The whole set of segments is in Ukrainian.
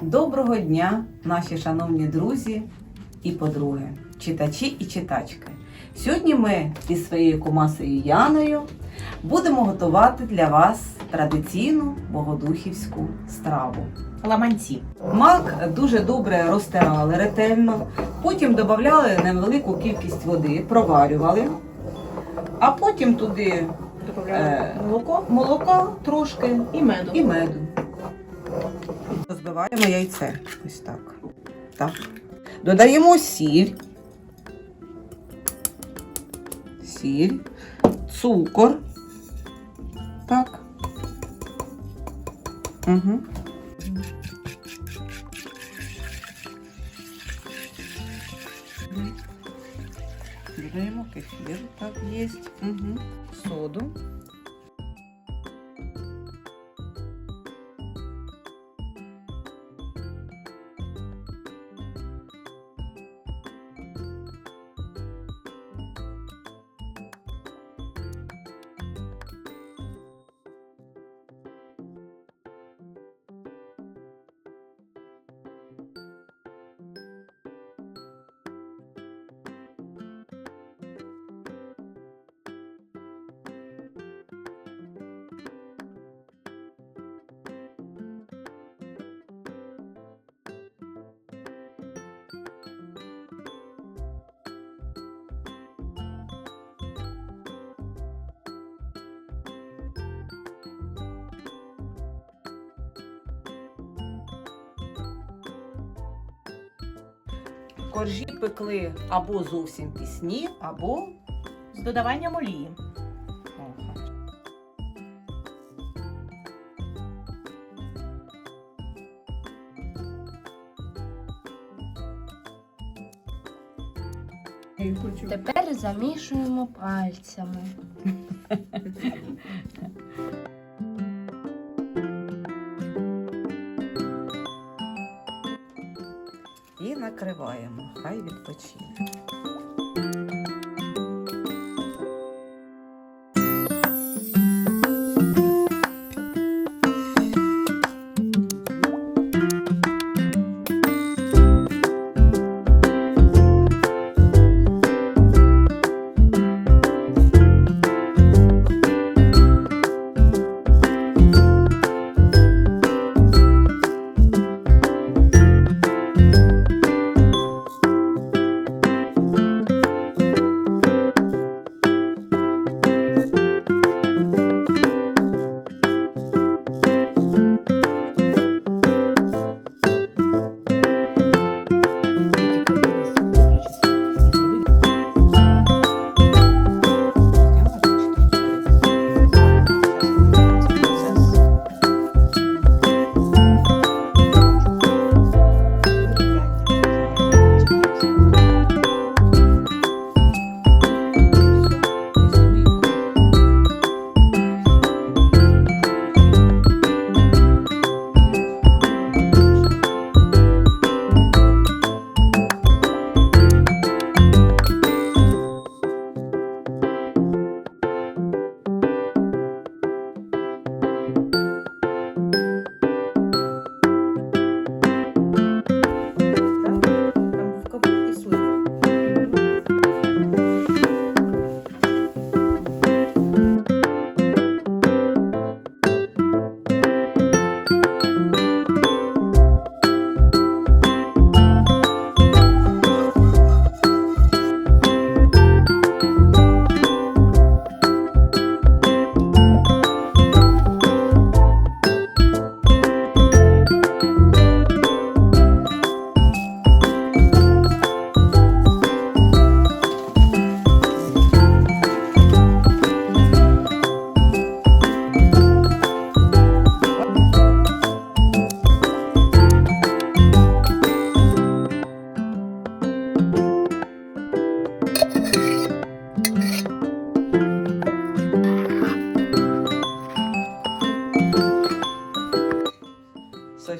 Доброго дня, наші шановні друзі і подруги, читачі і читачки. Сьогодні ми із своєю кумасою Яною будемо готувати для вас традиційну богодухівську страву. Ламанці. Мак дуже добре розтирали ретельно, потім додавали невелику кількість води, проварювали, а потім туди Е, молоко молока трошки і меду. і меду. Розбиваємо яйце. Ось так. так. Додаємо сіль. Сіль, цукор. Так. Угу. Додаємо кефір, так, є. Угу. Соду. Коржі пекли або зовсім пісні, або З додаванням олії. Тепер замішуємо пальцями. накриваємо. Хай відпочине.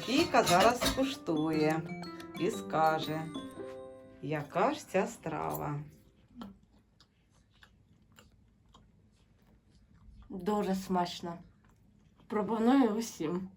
Софійка зараз скуштує і скаже, яка ж ця страва. Дуже смачно. Пропоную усім.